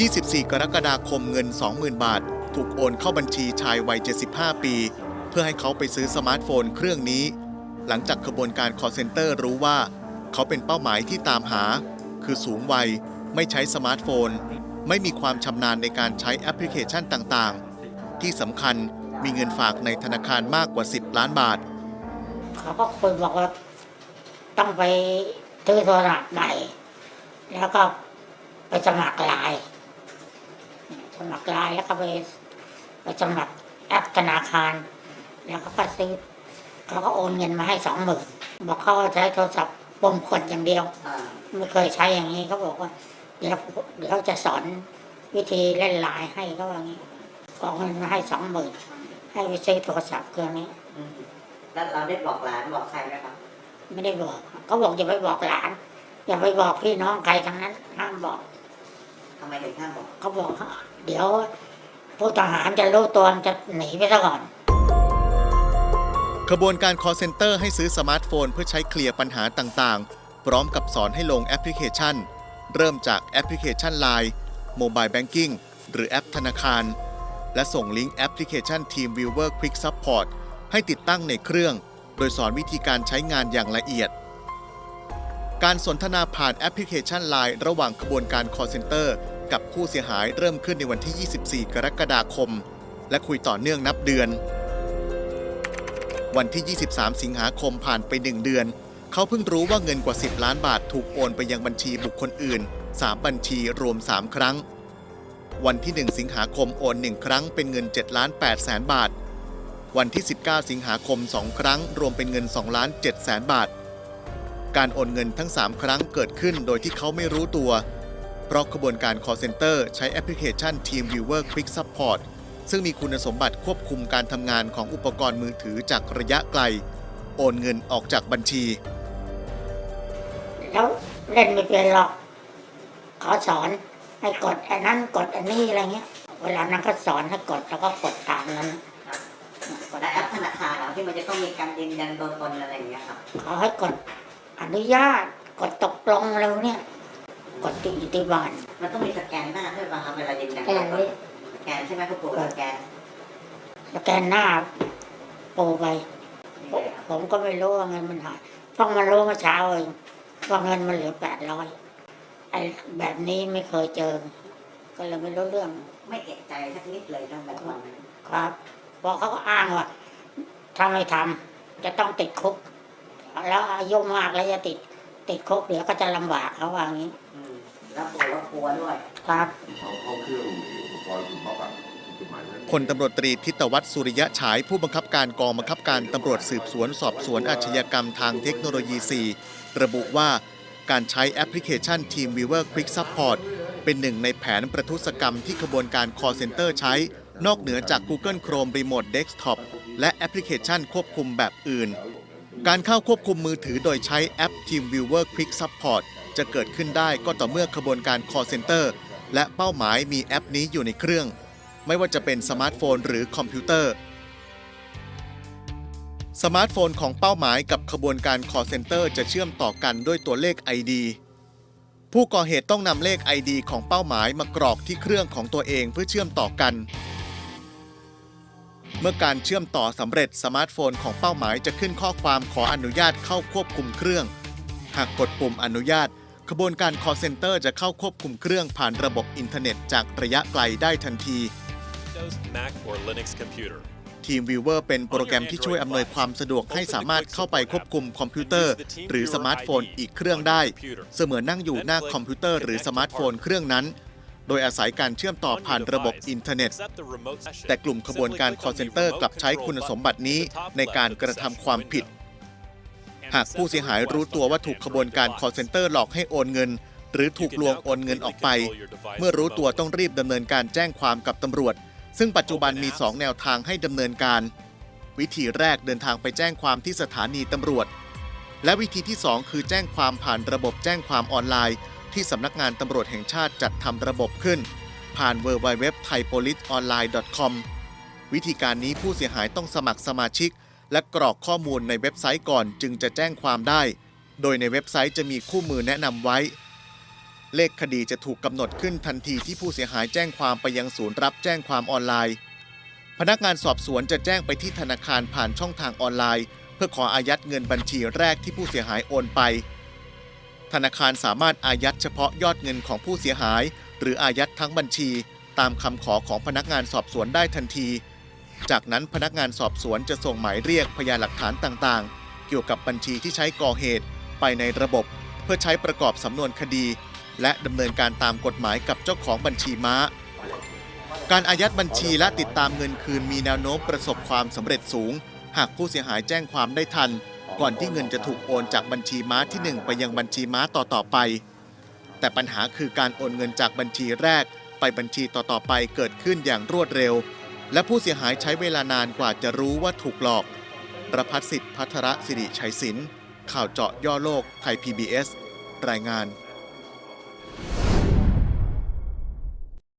24 กรกฎาคมเงิน 20,000 บาท ถูกโอนเข้าบัญชีชายวัย 75 ปี เพื่อให้เขาไปซื้อสมาร์ทโฟนเครื่องนี้ หลังจากขบวนการ call center รู้ว่า เขาเป็นเป้าหมายที่ตามหา คือสูงวัย ไม่ใช้สมาร์ทโฟน ไม่มีความชำนาญในการใช้แอปพลิเคชันต่างๆ ที่สำคัญมีเงินฝากในธนาคารมากกว่า 10 ล้านบาท เขาก็คุยบอกว่าต้องไปซื้อโทรศัพท์ใหม่แล้วก็ไปสมัครไลน์ มัครไลน์แล้วก็ไปไปสมัครแอปธนาคาร แล้วเขาก็ซื้อเขาก็โอนเงินมาให้สองหมื่นบอกเขาใช้โทรศัพท์ปมขนอย่างเดียว ไม่เคยใช้อย่างนี้เขาบอกว่า เดี๋ยวเดี๋ยวจะสอนวิธีเล่นไลน์ให้เขาว่างี้ขอเงินมาให้สองหมื่นให้ไปซื้อโทรศัพท์เครื่องนี้อืมแล้วเราได้บอกหลานบอกใครไหมครับ ไม่ได้บอกเขาบอกอย่าไปบอกหลาน อย่าไปบอกพี่น้องใครทั้งนั้นห้ามบอกทำไมถึงท่านบอกเขาบอกว่า เดี๋ยวผู้ทหารจะรู้ตัวจะหนีไปซะก่อน ขบวนการ call center ให้ซื้อสมาร์ทโฟนเพื่อใช้เคลียร์ปัญหาต่างๆ พร้อมกับสอนให้ลงแอปพลิเคชัน เริ่มจากแอปพลิเคชัน Line Mobile Banking หรือแอปธนาคาร และส่งลิงก์แอปพลิเคชัน TeamViewer Quick Support ให้ติดตั้งในเครื่อง โดยสอนวิธีการใช้งานอย่างละเอียด การสนทนาผ่านแอปพลิเคชัน Line ระหว่างขบวนการ call center กับผู้เสียหายเริ่มขึ้นในวันที่ 24 กรกฎาคม และคุยต่อเนื่องนับเดือน วันที่ 23 สิงหาคมผ่านไป 1 เดือน เขาเพิ่งรู้ว่าเงินกว่า 10 ล้านบาทถูกโอนไปยังบัญชีบุคคลอื่น 3 บัญชีรวม 3 ครั้ง วันที่ 1 สิงหาคมโอน 1 ครั้งเป็นเงิน7ล้าน8แสนบาท วันที่ 19 สิงหาคม 2 ครั้ง รวมเป็นเงิน2ล้าน7แสนบาท การโอนเงินทั้ง 3 ครั้งเกิดขึ้นโดยที่เขาไม่รู้ตัว เพราะขบวนการ call center ใช้แอปพลิเคชัน TeamViewer Quick Support ซึ่งมีคุณสมบัติควบคุมการทำงานของอุปกรณ์มือถือจากระยะไกล โอนเงินออกจากบัญชี แล้วเล่นไม่เป็นหรอกเขาสอนให้กดอันนั้นกดอันนี้อะไรเงี้ย เวลานั้นก็สอนให้กดแล้วก็กดตามนั้นกดแอปธนาคารเหรอที่มันจะต้องมีการยืนยันตัวตนอะไรอย่างเงี้ยครับเขาให้กดอนุญาตกดตกลงอะไรพวกเนี่ย กดติดอยู่ที่บ้านมันต้องมีสแกนหน้าด้วยป่ะครับเวลายืนยันแค่ตัวตนนี้สแกนใช่ไหมคุณปู่สแกนสแกนหน้าโปรไป ผมก็ไม่รู้ว่าเงินมันหายเพิ่งมารู้เมื่อเช้าเองว่าเงินมันเหลือแปดร้อยไอ้แบบนี้ไม่เคยเจอ ก็เลยไม่รู้เรื่อง ไม่เอะใจสักนิดเลยตั้งแต่วันนั้นครับเพอเขาก็อ้างว่าถ้าไม่ทำจะต้องติดคุก แล้วอายุมากแล้วจะติด ติดคุกเดี๋ยวก็จะลำบากเขาว่างี้ อืมแล้วปู่ก็กลัวด้วย ครับ เอาเข้าเครื่องอุปกรณ์ถูกต้องตามกฎหมายนั้นพลตำรวจตรีทิตวัฒน์สุริยะฉาย ผู้บังคับการกองบังคับการตำรวจสืบสวนสอบสวนอาชญากรรมทางเทคโนโลยี 4 ระบุว่าการใช้แอปพลิเคชัน TeamViewer Quick Support เป็นหนึ่งในแผนประทุษกรรมที่ขบวนการ call center ใช้ นอกเหนือจาก Google Chrome Remote Desktop และแอปพลิเคชันควบคุมแบบอื่น การเข้าควบคุมมือถือโดยใช้แอป TeamViewer Quick Support จะเกิดขึ้นได้ก็ต่อเมื่อขบวนการ call center และเป้าหมายมีแอปนี้อยู่ในเครื่อง ไม่ว่าจะเป็นสมาร์ทโฟนหรือคอมพิวเตอร์ สมาร์ทโฟนของเป้าหมายกับขบวนการ call center จะเชื่อมต่อกันด้วยตัวเลข ID ผู้ก่อเหตุต้องนำเลข ID ของเป้าหมายมากรอกที่เครื่องของตัวเองเพื่อเชื่อมต่อกัน เมื่อการเชื่อมต่อสำเร็จสมาร์ทโฟนของเป้าหมายจะขึ้นข้อความขออนุญาตเข้าควบคุมเครื่อง หากกดปุ่มอนุญาตขบวนการ call center จะเข้าควบคุมเครื่องผ่านระบบอินเทอร์เน็ตจากระยะไกลได้ทันที Windows, Mac, or Linux computer. TeamViewer เป็นโปรแกรมที่ช่วยอำนวยความสะดวกให้สามารถเข้าไปควบคุมคอมพิวเตอร์ หรือสมาร์ทโฟนอีกเครื่องได้ เสมือนนั่งอยู่หน้าคอมพิวเตอร์หรือสมาร์ทโฟนเครื่องนั้น โดยอาศัยการเชื่อมต่อผ่านระบบอินเทอร์เน็ต แต่กลุ่มขบวนการ call center กลับใช้คุณสมบัตินี้ในการกระทำความผิด หากผู้เสียหายรู้ตัวว่าถูกขบวนการ call center หลอกให้โอนเงิน หรือถูกลวงโอนเงินออกไป เมื่อรู้ตัวต้องรีบดำเนินการแจ้งความกับตำรวจ ซึ่งปัจจุบันมี 2 แนวทางให้ดำเนินการ วิธีแรกเดินทางไปแจ้งความที่สถานีตำรวจ และวิธีที่ 2 คือแจ้งความผ่านระบบแจ้งความออนไลน์ ที่สำนักงานตำรวจแห่งชาติจัดทำระบบขึ้น ผ่าน w w w t h a i p o l i c e o n l i n e c o m วิธีการนี้ผู้เสียหายต้องสมัครสมาชิก และกรอกข้อมูลในเว็บไซต์ก่อนจึงจะแจ้งความได้ โดยในเว็บไซต์จะมีคู่มือแนะนำไว้ เลขคดีจะถูกกำหนดขึ้นทันทีที่ผู้เสียหายแจ้งความไปยังศูนย์รับแจ้งความออนไลน์ พนักงานสอบสวนจะแจ้งไปที่ธนาคารผ่านช่องทางออนไลน์ เพื่อขออายัดเงินบัญชีแรกที่ผู้เสียหายโอนไป ธนาคารสามารถอายัดเฉพาะยอดเงินของผู้เสียหาย หรืออายัดทั้งบัญชี ตามคำขอของพนักงานสอบสวนได้ทันที จากนั้นพนักงานสอบสวนจะส่งหมายเรียกพยานหลักฐานต่างๆ เกี่ยวกับบัญชีที่ใช้ก่อเหตุ ไปในระบบ เพื่อใช้ประกอบสำนวนคดี และดำเนินการตามกฎหมายกับเจ้าของบัญชีม้า การอายัดบัญชีและติดตามเงินคืนมีแนวโน้มประสบความสำเร็จสูง หากผู้เสียหายแจ้งความได้ทัน ก่อนที่เงินจะถูกโอนจากบัญชีม้าที่ 1 ไปยังบัญชีม้าต่อๆไป แต่ปัญหาคือการโอนเงินจากบัญชีแรก ไปบัญชีต่อๆไปเกิดขึ้นอย่างรวดเร็ว และผู้เสียหายใช้เวลานานกว่าจะรู้ว่าถูกหลอกประพัฒสิทธิ์พัทรสิริชัยศิลป์ข่าวเจาะย่อโลกไทย PBS รายงาน